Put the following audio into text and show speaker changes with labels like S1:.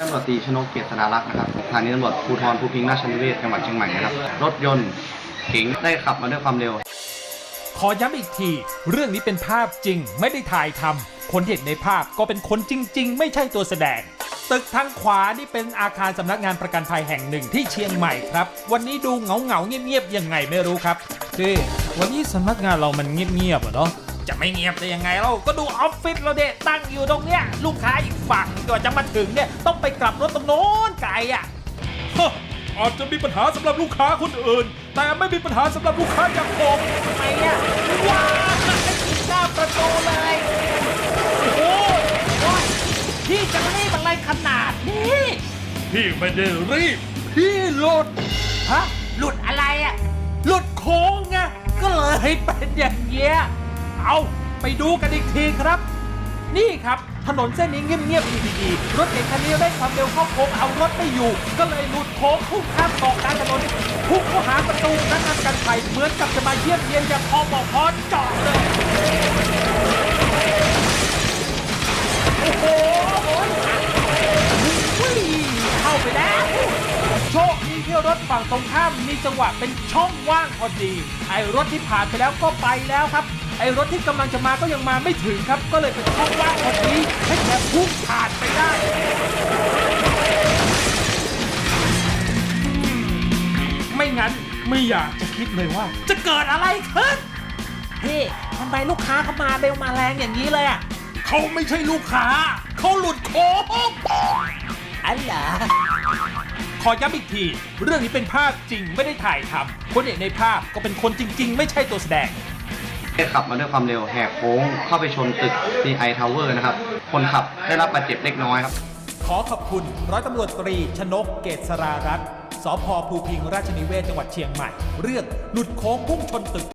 S1: ตำรวจตีชนกเกียรติธนารักษ์นะครับสถานีตำรวจภูธรภูพิงค์ราชนิเวศจังหวัดเชียงใหม่นะครับ รถยนต์เก๋งได้ขับมาด้วยความเร็ว
S2: ขอย้ำอีกที เรื่องนี้เป็นภาพจริงไม่ได้ถ่ายทำคนที่เห็นในภาพก็เป็นคนจริง ๆ ไม่ใช่ตัวแสดง ตึกทางขวานี่เป็นอาคารสำนักงานประกันภัยแห่งหนึ่งที่เชียงใหม่ครับ วันนี้ดูเงาเงาเงียบๆยังไงไม่รู้ครับที่วันนี้สำนักงานเรามันเงียบๆอะเนาะจะไม่เงียบได้ยังไงเราก็ดูออฟฟิศเราเด็ตั้งอยู่ตรงเนี้ยลูกค้าอีก ฝั่งกว่าจะมาถึงเนี่ยต้องไปกลับรถตรงโน้นไกลอะฮะอาจจะมีปัญหาสำหรับลูกค้าคนอื่น แต่ไม่มีปัญหาสำหรับลูกค้าอย่างผม ทำไมอะว้าวหน้าประตูเลย โอ้โหโอ๊ยพี่จะรีบอะไรขนาดนี้ พี่ไม่ได้รีบ พี่หลุด ฮะ หลุดอะไรอะ หลุดโค้งไงก็เลยเป็นอย่างเงี้ย เอาไปดูกันอีกทีครับ นี่ครับ ถนนเส้นนี้เงียบๆดีๆรถเก๋งคันนี้ได้ความเร็วเข้าโค้งเอารถไม่อยู่ ก็เลยหลุดโค้งพุ่งข้ามเกาะกลางถนนพุ่งเข้าหาประตูนักงานกันไฟเหมือนกับจะมาเยี่ยมเยียนอย่างพอบอกพอจอดเลย คดีที่รถฝั่งตรงข้ามมีจังหวะเป็นช่องว่างพอดี ไอ้รถที่ผ่านไปแล้วก็ไปแล้วครับ ไอ้รถที่กำลังจะมาก็ยังมาไม่ถึงครับ ก็เลยเป็นช่องว่างพอดีให้แกพุ่งผ่านไปได้ไม่งั้นไม่อยากจะคิดเลยว่า จะเกิดอะไรขึ้น
S3: พี่ทำไมลูกค้าเขามาเร็วมาแรงอย่างนี้เลยอะ
S2: เขาไม่ใช่ลูกค้า เขาหลุดโค้ง
S3: อันเหรอ
S2: ขอย้ำอีกที เรื่องนี้เป็นภาพจริงไม่ได้ถ่ายทำคนเห็นในภาพก็เป็นคนจริง ๆ ไม่ใช่ตัวแสดง
S1: ได้ขับมาด้วยความเร็วแหกโค้งเข้าไปชนตึก CI Tower นะครับ คนขับได้รับบาดเจ็บเล็กน้อยครับ
S2: ขอขอบคุณร้อยตำรวจตรีชนกเกษรารัตน์สพภูพิงค์ราชนิเวศจังหวัดเชียงใหม่ เรื่องหลุดโค้งพุ่งชนตึก